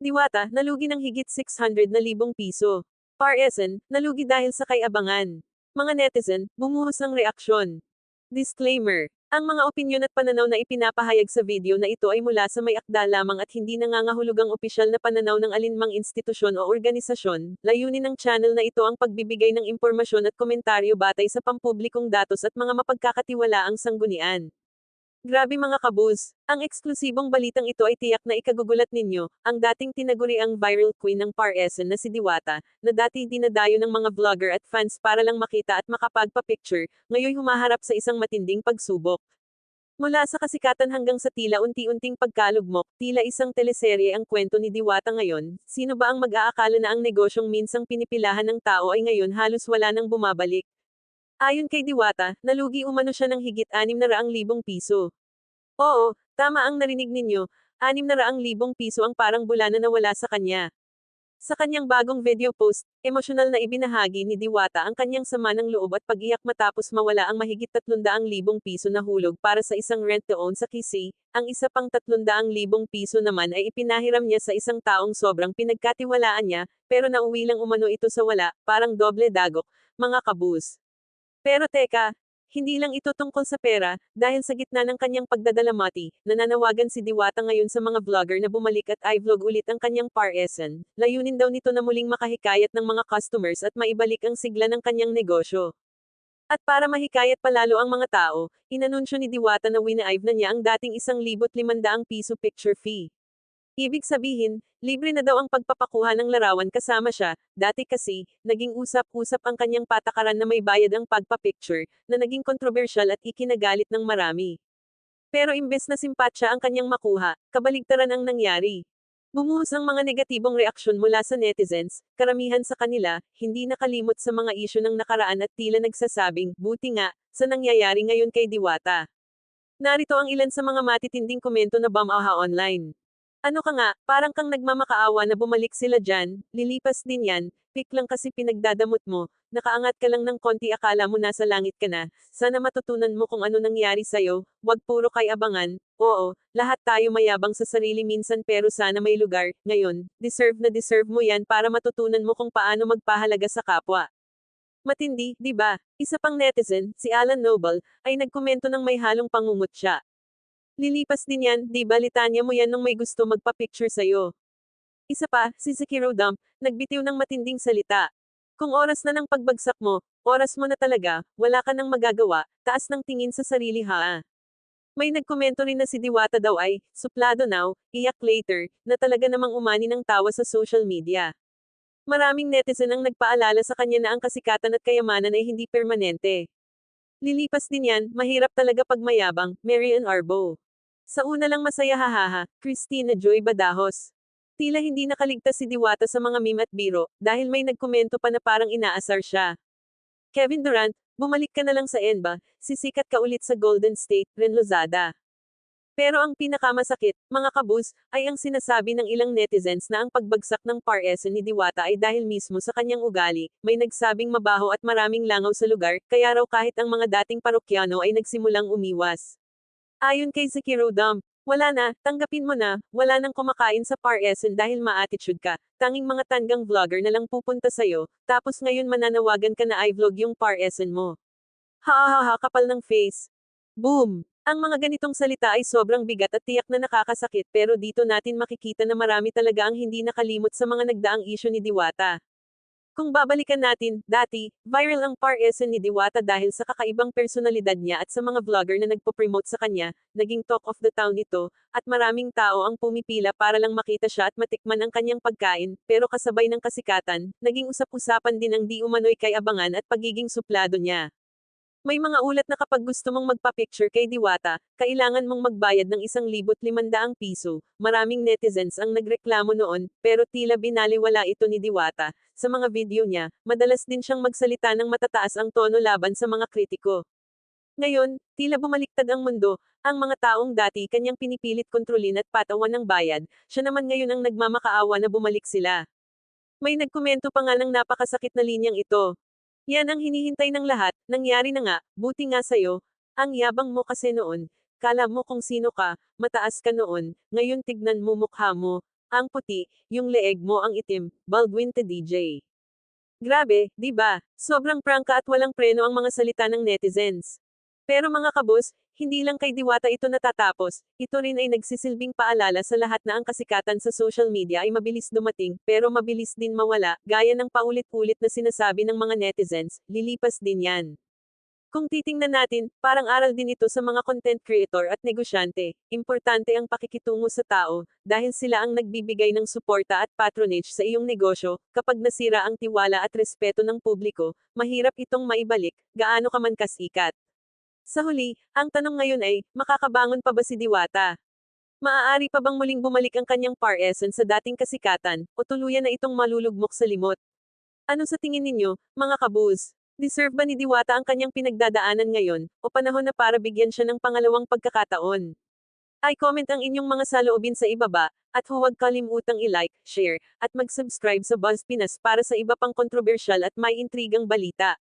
Diwata, nalugi ng higit 600 na libong piso. Paresan, nalugi dahil sa kay-abangan. Mga netizen, bumuhos ng reaksyon. Disclaimer. Ang mga opinyon at pananaw na ipinapahayag sa video na ito ay mula sa may akda lamang at hindi nangangahulugang opisyal na pananaw ng alinmang institusyon o organisasyon. Layunin ng channel na ito ang pagbibigay ng impormasyon at komentaryo batay sa pampublikong datos at mga mapagkakatiwalaang sanggunian. Grabe mga kabuz, ang eksklusibong balitang ito ay tiyak na ikagugulat ninyo, ang dating tinaguriang viral queen ng Paresan na si Diwata, na dati dinadayo ng mga vlogger at fans para lang makita at makapagpa-picture, ngayon humaharap sa isang matinding pagsubok. Mula sa kasikatan hanggang sa tila unti-unting pagkalugmok, tila isang teleserye ang kwento ni Diwata ngayon, sino ba ang mag-aakala na ang negosyong minsang pinipilahan ng tao ay ngayon halos wala nang bumabalik. Ayon kay Diwata, nalugi umano siya ng higit 600,000 piso. Oo, tama ang narinig ninyo, 600,000 piso ang parang bula na nawala sa kanya. Sa kanyang bagong video post, emosyonal na ibinahagi ni Diwata ang kanyang sama ng loob at pag-iyak matapos mawala ang mahigit 300,000 piso na hulog para sa isang rent-to-own sa Kisii, ang isa pang 300,000 piso naman ay ipinahiram niya sa isang taong sobrang pinagkatiwalaan niya, pero nauwi lang umano ito sa wala, parang doble dagok, mga kabus. Pero teka, hindi lang ito tungkol sa pera, dahil sa gitna ng kanyang pagdadalamati, nananawagan si Diwata ngayon sa mga vlogger na bumalik at i-vlog ulit ang kanyang paresan. Layunin daw nito na muling makahikayat ng mga customers at maibalik ang sigla ng kanyang negosyo. At para mahikayat palalo ang mga tao, inanunsyo ni Diwata na winaive na niya ang dating 1,500 piso picture fee. Ibig sabihin, libre na daw ang pagpapakuha ng larawan kasama siya, dati kasi, naging usap-usap ang kanyang patakaran na may bayad ang pagpapicture, na naging kontrobersyal at ikinagalit ng marami. Pero imbes na simpatya ang kanyang makuha, kabaligtaran ang nangyari. Bumuhos ang mga negatibong reaksyon mula sa netizens, karamihan sa kanila, hindi nakalimot sa mga isyu ng nakaraan at tila nagsasabing, buti nga, sa nangyayari ngayon kay Diwata. Narito ang ilan sa mga matitinding komento na bamaha online. Ano ka nga, parang kang nagmamakaawa na bumalik sila dyan, lilipas din yan, pik lang kasi pinagdadamot mo, nakaangat ka lang ng konti akala mo nasa langit ka na, sana matutunan mo kung ano nangyari sa'yo, wag puro kay abangan, oo, lahat tayo mayabang sa sarili minsan pero sana may lugar, ngayon, deserve na deserve mo yan para matutunan mo kung paano magpahalaga sa kapwa. Matindi, di ba? Isa pang netizen, si Alan Noble, ay nagkomento ng may halong pangungot siya. Lilipas din yan, di balitanya mo yan nung may gusto magpa-picture sa'yo. Isa pa, si Sekiro Dump, nagbitiw ng matinding salita. Kung oras na ng pagbagsak mo, oras mo na talaga, wala ka nang magagawa, taas ng tingin sa sarili ha. May nagkomento rin na si Diwata daw ay, suplado now, iyak later, na talaga namang umani ng tawa sa social media. Maraming netizen ang nagpaalala sa kanya na ang kasikatan at kayamanan ay hindi permanente. Lilipas din yan, mahirap talaga pag mayabang, Marian Arbo. Sa una lang masaya hahaha, Christina Joy Badajos. Tila hindi nakaligtas si Diwata sa mga meme at biro, dahil may nagkomento pa na parang inaasar siya. Kevin Durant, bumalik ka na lang sa ENBA, sisikat ka ulit sa Golden State, Ren Lozada. Pero ang pinakamasakit, mga kabus, ay ang sinasabi ng ilang netizens na ang pagbagsak ng paresan ni Diwata ay dahil mismo sa kanyang ugali, may nagsabing mabaho at maraming langaw sa lugar, kaya raw kahit ang mga dating parokyano ay nagsimulang umiwas. Ayon kay Sekiro Dump, wala na, tanggapin mo na, wala nang kumakain sa Paresan dahil ma-attitude ka, tanging mga tanggang vlogger na lang pupunta sa'yo, tapos ngayon mananawagan ka na i-vlog yung Paresan mo. Ha ha ha kapal ng face. Boom! Ang mga ganitong salita ay sobrang bigat at tiyak na nakakasakit pero dito natin makikita na marami talaga ang hindi nakalimot sa mga nagdaang isyo ni Diwata. Kung babalikan natin, dati, viral ang paresan ni Diwata dahil sa kakaibang personalidad niya at sa mga vlogger na nagpo-promote sa kanya, naging talk of the town ito, at maraming tao ang pumipila para lang makita siya at matikman ang kanyang pagkain, pero kasabay ng kasikatan, naging usap-usapan din ang di umano'y kay abangan at pagiging suplado niya. May mga ulat na kapag gusto mong magpa-picture kay Diwata, kailangan mong magbayad ng 1,500 piso. Maraming netizens ang nagreklamo noon, pero tila binaliwala ito ni Diwata. Sa mga video niya, madalas din siyang magsalita ng matataas ang tono laban sa mga kritiko. Ngayon, tila bumaliktad ang mundo, ang mga taong dati kanyang pinipilit kontrolin at patawan ng bayad, siya naman ngayon ang nagmamakaawa na bumalik sila. May nagkomento pa nga ng napakasakit na linyang ito. Yan ang hinihintay ng lahat, nangyari na nga, buti nga sa'yo, ang yabang mo kasi noon, kala mo kung sino ka, mataas ka noon, ngayon tignan mo mukha mo, ang puti, yung leeg mo ang itim, Baldwin te DJ. Grabe, di ba? Sobrang prangka at walang preno ang mga salita ng netizens. Pero mga kabus, hindi lang kay Diwata ito natatapos, ito rin ay nagsisilbing paalala sa lahat na ang kasikatan sa social media ay mabilis dumating, pero mabilis din mawala, gaya ng paulit-ulit na sinasabi ng mga netizens, lilipas din yan. Kung titingnan natin, parang aral din ito sa mga content creator at negosyante. Importante ang pakikitungo sa tao, dahil sila ang nagbibigay ng suporta at patronage sa iyong negosyo. Kapag nasira ang tiwala at respeto ng publiko, mahirap itong maibalik, gaano ka man kasikat. Sa huli, ang tanong ngayon ay, makakabangon pa ba si Diwata? Maaari pa bang muling bumalik ang kanyang par essence sa dating kasikatan, o tuluyan na itong malulugmok sa limot? Ano sa tingin ninyo, mga kabuz? Deserve ba ni Diwata ang kanyang pinagdadaanan ngayon, o panahon na para bigyan siya ng pangalawang pagkakataon? Ay comment ang inyong mga saloobin sa ibaba, at huwag kalimutang i-like, share, at mag-subscribe sa Buzz Pinas para sa iba pang kontrobersyal at may intrigang balita.